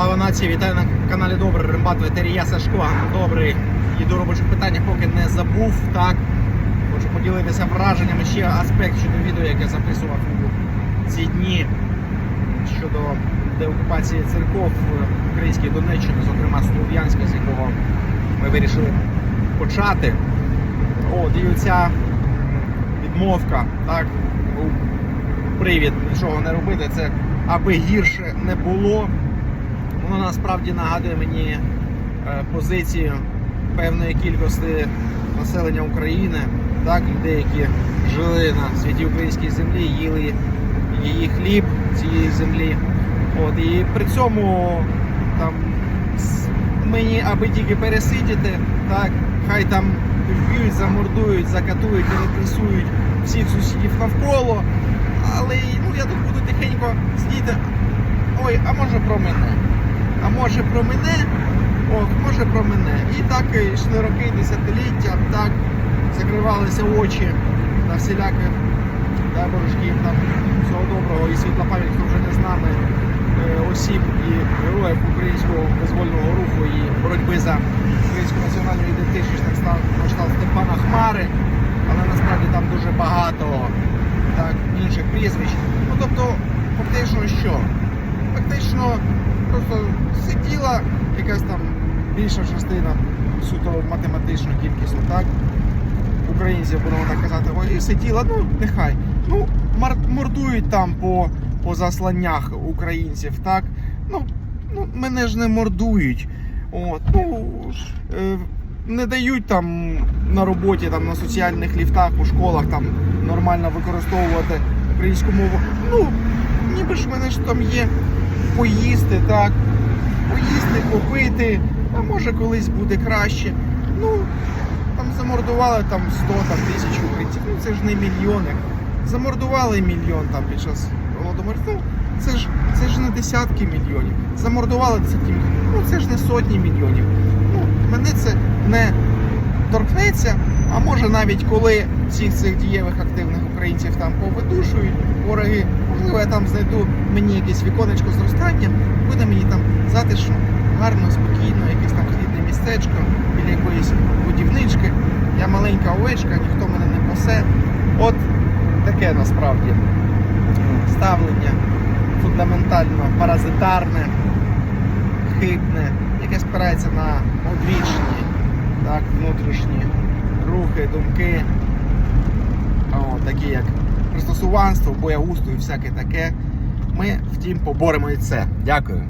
Слава нації, вітаю на каналі Добрий Рембат Ветерія Сашко. Добрий. Іду робоче питання, поки не забув. Так. Хочу поділитися враженнями. Ще аспект щодо відео, яке записував ці дні щодо деокупації церков української Донеччини, зокрема Слов'янська, з якого ми вирішили почати. От, і відмовка, так, був привід нічого не робити. Це аби гірше не було. Воно насправді нагадує мені е, позицію певної кількості населення України, так, людей, які жили на святій українській землі, їли її хліб цієї землі. От, і при цьому там мені аби тільки пересидіти, так, хай там вб'ють, замордують, закатують, репресують всіх сусідів навколо. Але ну, я тут буду тихенько сидіти. Ой, а може про мене? А може про мене? От, може про мене. І так йшли роки, десятиліття, так, закривалися очі на всіляких дай божечки, там всього доброго і світла пам'ять, хто вже не з нами е, осіб і героїв українського визвольного руху і боротьби за українську національну ідентичність кшталт на кшталт Степана Хмари, але насправді там дуже багато так, інших прізвищ. Ну тобто, фактично що? Фактично просто сиділа якась там більша частина суто математичну кількість, так? Українців, будемо так казати, і сиділа, ну нехай. Ну, мордують там по, по засланнях українців, так? Ну, ну, мене ж не мордують. От, ну, е, не дають там на роботі, там, на соціальних ліфтах, у школах там нормально використовувати українську мову. Ну, ніби ж мене ж там є поїсти, так, поїсти, попити, а може колись буде краще. Ну, там замордували там 100 там, тисяч українців, ну це ж не мільйони. Замордували мільйон там під час голодомору. Ну, це ж це ж не десятки мільйонів. Замордували десятки мільйонів. Ну це ж не сотні мільйонів. Ну, мене це не торкнеться. А може навіть коли всіх цих дієвих активних українців там повидушують, вороги, я там знайду мені якесь віконечко зростання, буде мені там затишно, гарно, спокійно, якесь там хлібне містечко біля якоїсь будівнички. Я маленька овечка, ніхто мене не пасе. От таке насправді ставлення фундаментально паразитарне, хибне, яке спирається на одвічні, так, внутрішні рухи, думки, о, такі як пристосуванство, боягузтво і всяке таке. Ми, втім, поборемо і це. Дякую.